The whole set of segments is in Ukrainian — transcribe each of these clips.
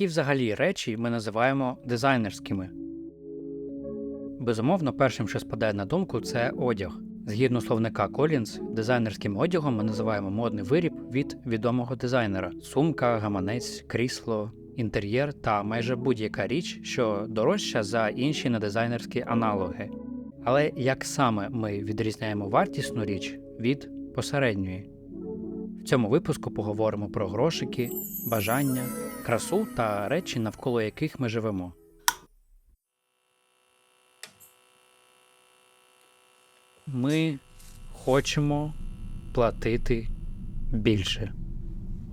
які взагалі речі ми називаємо дизайнерськими? Безумовно, першим, що спадає на думку, це одяг. Згідно словника Collins, дизайнерським одягом ми називаємо модний виріб від відомого дизайнера: сумка, гаманець, крісло, інтер'єр та майже будь-яка річ, що дорожча за інші недизайнерські аналоги. Але як саме ми відрізняємо вартісну річ від посередньої? В цьому випуску поговоримо про грошики, бажання, красу та речі, навколо яких ми живемо. Ми хочемо платити більше.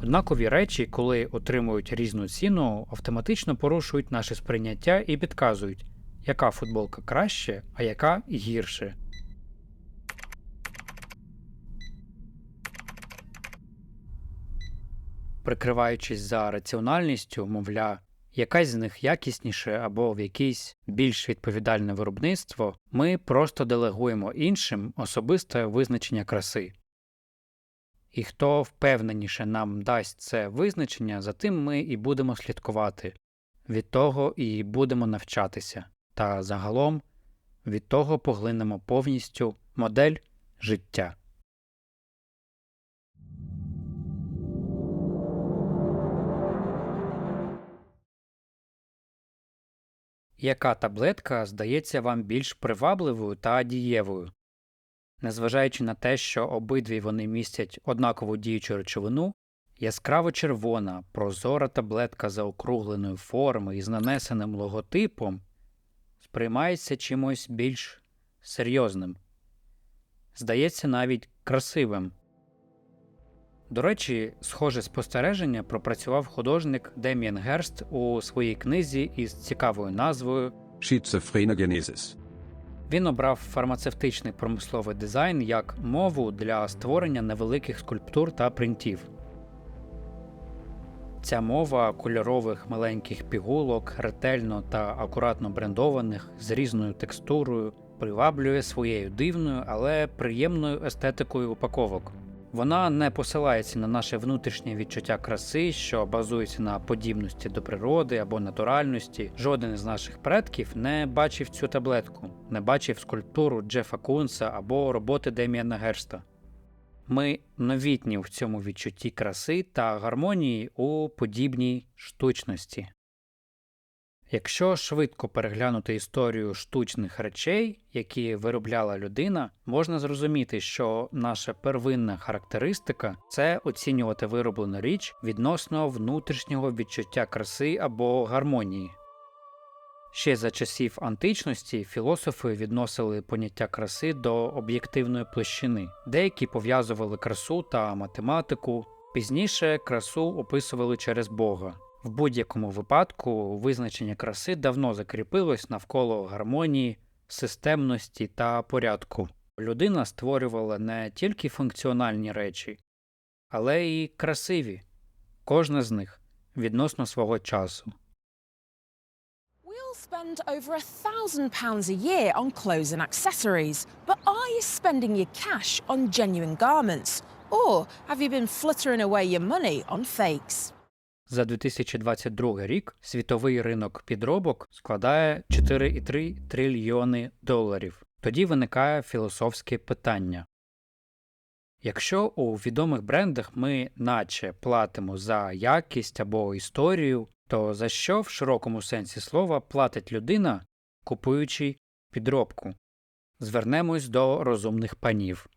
Однакові речі, коли отримують різну ціну, автоматично порушують наше сприйняття і підказують, яка футболка краще, а яка гірше. Прикриваючись за раціональністю, мовля, якась з них якісніше або в якесь більш відповідальне виробництво, ми просто делегуємо іншим особисте визначення краси. І хто впевненіше нам дасть це визначення, за тим ми і будемо слідкувати, від того і будемо навчатися, та загалом від того поглинемо повністю модель життя. Яка таблетка здається вам більш привабливою та дієвою? Незважаючи на те, що обидві вони містять однакову діючу речовину, яскраво червона, прозора таблетка заокругленої форми із нанесеним логотипом сприймається чимось більш серйозним, здається навіть красивим. До речі, схоже спостереження пропрацював художник Дем'ян Герст у своїй книзі із цікавою назвою Schizophrenogenesis. Він обрав фармацевтичний промисловий дизайн як мову для створення невеликих скульптур та принтів. Ця мова кольорових маленьких пігулок, ретельно та акуратно брендованих з різною текстурою, приваблює своєю дивною, але приємною естетикою упаковок. Вона не посилається на наше внутрішнє відчуття краси, що базується на подібності до природи або натуральності. Жоден із наших предків не бачив цю таблетку, не бачив скульптуру Джефа Кунса або роботи Деміана Герста. Ми новітні в цьому відчутті краси та гармонії у подібній штучності. Якщо швидко переглянути історію штучних речей, які виробляла людина, можна зрозуміти, що наша первинна характеристика це оцінювати вироблену річ відносно внутрішнього відчуття краси або гармонії. Ще за часів античності філософи відносили поняття краси до об'єктивної площини, деякі пов'язували красу та математику, пізніше красу описували через Бога. В будь-якому випадку визначення краси давно закріпилось навколо гармонії, системності та порядку. Людина створювала не тільки функціональні речі, але й красиві, кожна з них відносно свого часу. Spend over a thousand pounds a year on clothes and accessories, but are you spending your cash on genuine garments? Or have you been fluttering away your money on fakes? За 2022 рік світовий ринок підробок складає 4,3 трильйони доларів. Тоді виникає філософське питання. Якщо у відомих брендах ми наче платимо за якість або історію, то за що в широкому сенсі слова платить людина, купуючи підробку? Звернемось до розумних панів.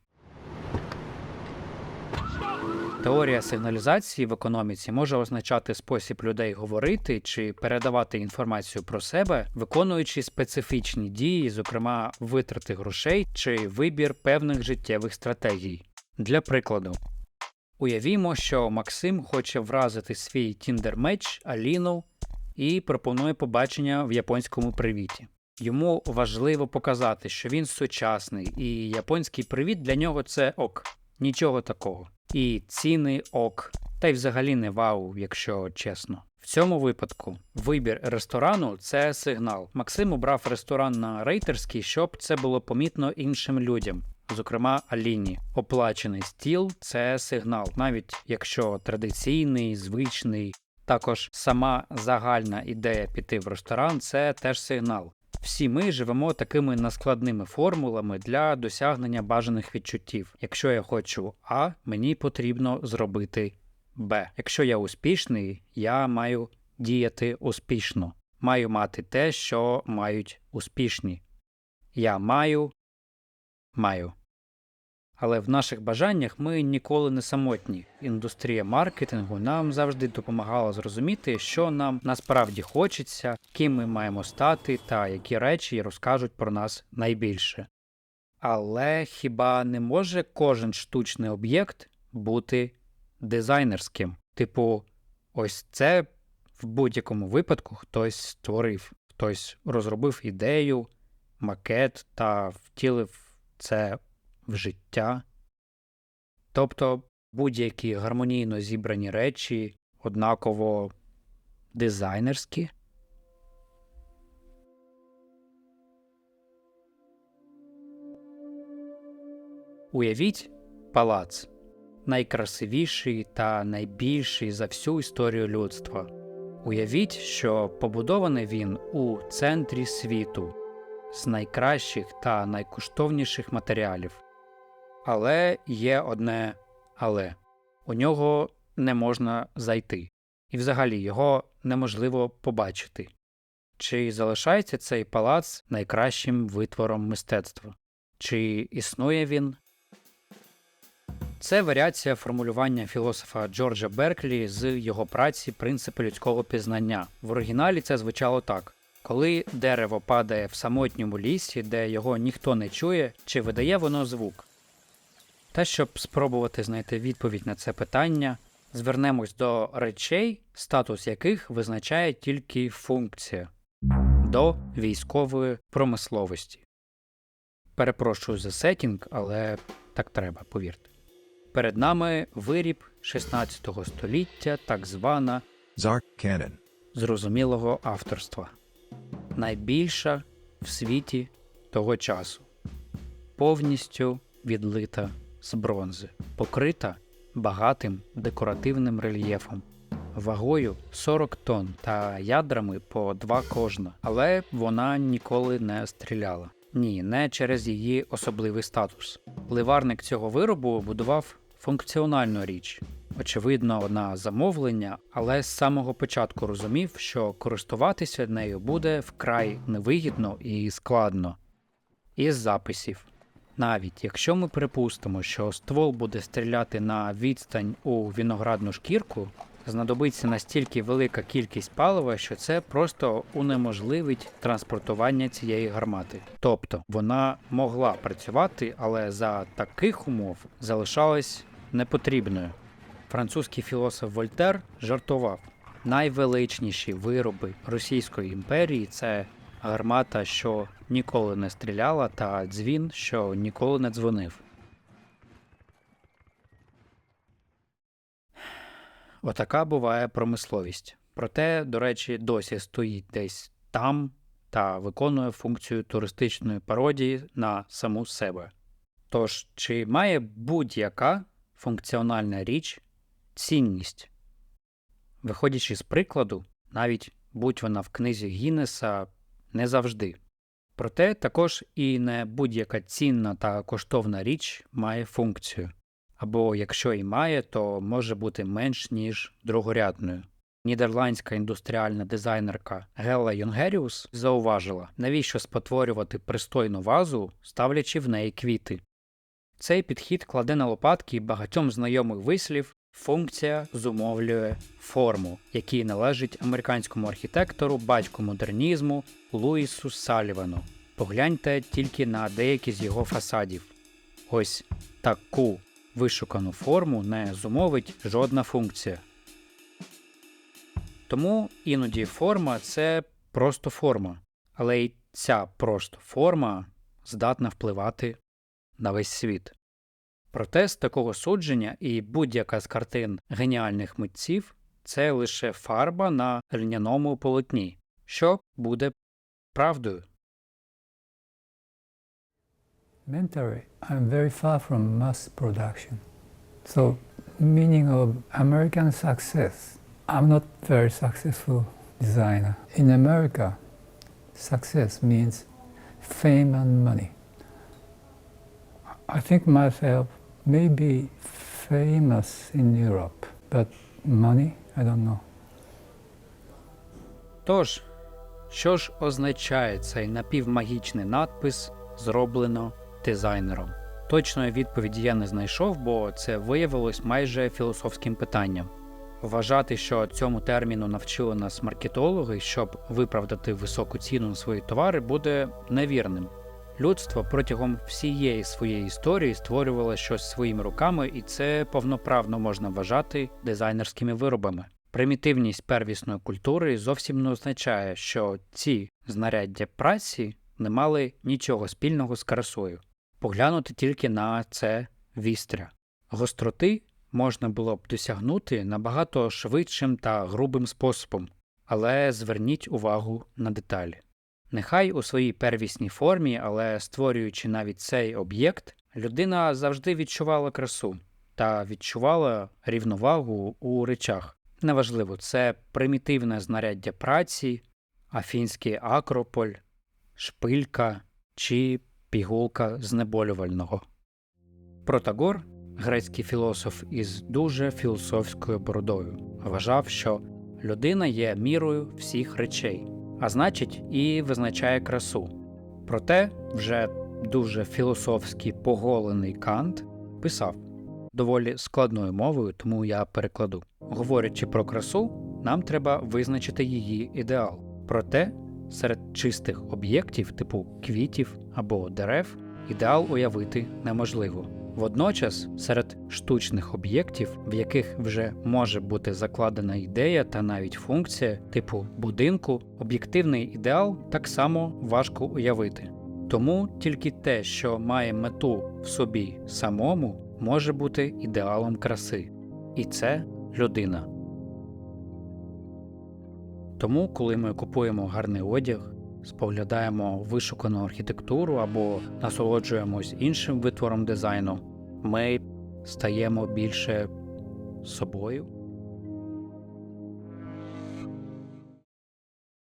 Теорія сигналізації в економіці може означати спосіб людей говорити чи передавати інформацію про себе, виконуючи специфічні дії, зокрема витрати грошей чи вибір певних життєвих стратегій. Для прикладу, уявімо, що Максим хоче вразити свій тіндер-меч Аліну і пропонує побачення в японському привіті. Йому важливо показати, що він сучасний, і японський привіт для нього це ок, нічого такого. І ціни ок, та й взагалі не вау, якщо чесно. В цьому випадку вибір ресторану це сигнал. Максим обрав ресторан на рейтерський, щоб це було помітно іншим людям, зокрема Аліні. Оплачений стіл це сигнал, навіть якщо традиційний, звичний Також сама загальна ідея піти в ресторан це теж сигнал. Всі ми живемо такими наскладними формулами для досягнення бажаних відчуттів. Якщо я хочу А, мені потрібно зробити Б. Якщо я успішний, я маю діяти успішно. Маю мати те, що мають успішні. Я маю маю. Але в наших бажаннях ми ніколи не самотні. Індустрія маркетингу нам завжди допомагала зрозуміти, що нам насправді хочеться, ким ми маємо стати та які речі розкажуть про нас найбільше. Але хіба не може кожен штучний об'єкт бути дизайнерським? Типу, ось це в будь-якому випадку хтось створив, хтось розробив ідею, макет та втілив це в життя. Тобто будь-які гармонійно зібрані речі однаково дизайнерські. Уявіть палац найкрасивіший та найбільший за всю історію людства. Уявіть, що побудований він у центрі світу з найкращих та найкоштовніших матеріалів. Але є одне але у нього не можна зайти, і взагалі його неможливо побачити. Чи залишається цей палац найкращим витвором мистецтва? Чи існує він? Це варіація формулювання філософа Джорджа Берклі з його праці Принципи людського пізнання. В оригіналі це звучало так: коли дерево падає в самотньому лісі, де його ніхто не чує, чи видає воно звук? Та щоб спробувати знайти відповідь на це питання, звернемось до речей, статус яких визначає тільки функція до військової промисловості. Перепрошую за сетінг, але так треба, повірте. Перед нами виріб 16 століття, так звана Zark Cannon. зрозумілого авторства, найбільша в світі того часу, повністю відлита з бронзи, покрита багатим декоративним рельєфом, вагою 40 тонн та ядрами по два кожна, але вона ніколи не стріляла. Ні, не через її особливий статус. Ливарник цього виробу будував функціональну річ, очевидно, на замовлення, але з самого початку розумів, що користуватися нею буде вкрай невигідно і складно. Із записів. Навіть якщо ми припустимо, що ствол буде стріляти на відстань у виноградну шкірку, знадобиться настільки велика кількість палива, що це просто унеможливить транспортування цієї гармати. Тобто вона могла працювати, але за таких умов залишалась непотрібною. Французький філософ Вольтер жартував: найвеличніші вироби Російської імперії це гармата, що ніколи не стріляла, та дзвін, що ніколи не дзвонив. Отака буває промисловість. Проте, до речі, досі стоїть десь там та виконує функцію туристичної пародії на саму себе. Тож, чи має будь-яка функціональна річ цінність? Виходячи з прикладу, навіть будь вона в книзі Гіннеса, не завжди. Проте також і не будь-яка цінна та коштовна річ має функцію, або якщо і має, то може бути менш ніж другорядною. Нідерландська індустріальна дизайнерка Гелла Йонгеріус зауважила, навіщо спотворювати пристойну вазу, ставлячи в неї квіти. Цей підхід кладе на лопатки багатьом знайомих вислів функція зумовлює форму, який належить американському архітектору, батьку модернізму Луїсу Салівану. Погляньте тільки на деякі з його фасадів. Ось таку вишукану форму не зумовить жодна функція. Тому іноді форма це просто форма, але й ця просто форма здатна впливати на весь світ. Проте з такого судження і будь-яка з картин геніальних митців це лише фарба на льняному полотні, що буде правдою. Mentally, I'm very far from mass production. So, meaning of American success, I'm not very successful designer. In America, success means fame and money. I think myself may be famous in Europe, but money, I don't know. Тож, що ж означає цей напівмагічний надпис зроблено дизайнером? Точної відповіді я не знайшов, бо це виявилось майже філософським питанням. Вважати, що цьому терміну навчили нас маркетологи, щоб виправдати високу ціну на свої товари, буде невірним. Людство протягом всієї своєї історії створювало щось своїми руками, і це повноправно можна вважати дизайнерськими виробами. Примітивність первісної культури зовсім не означає, що ці знаряддя праці не мали нічого спільного з красою. Поглянути тільки на це вістря. Гостроти можна було б досягнути набагато швидшим та грубим способом, але зверніть увагу на деталі. Нехай у своїй первісній формі, але створюючи навіть цей об'єкт, людина завжди відчувала красу та відчувала рівновагу у речах. Неважливо, це примітивне знаряддя праці, афінський акрополь, шпилька чи пігулка знеболювального. Протагор, грецький філософ із дуже філософською бородою, вважав, що людина є мірою всіх речей, а значить, і визначає красу. Проте вже дуже філософськи поголений Кант писав доволі складною мовою, тому я перекладу. Говорячи про красу, нам треба визначити її ідеал. Проте серед чистих об'єктів, типу квітів або дерев, ідеал уявити неможливо. Водночас, серед штучних об'єктів, в яких вже може бути закладена ідея та навіть функція, типу будинку, об'єктивний ідеал так само важко уявити. Тому тільки те, що має мету в собі самому, може бути ідеалом краси. І це людина. Тому, коли ми купуємо гарний одяг, споглядаємо вишукану архітектуру або насолоджуємось іншим витвором дизайну, ми стаємо більше собою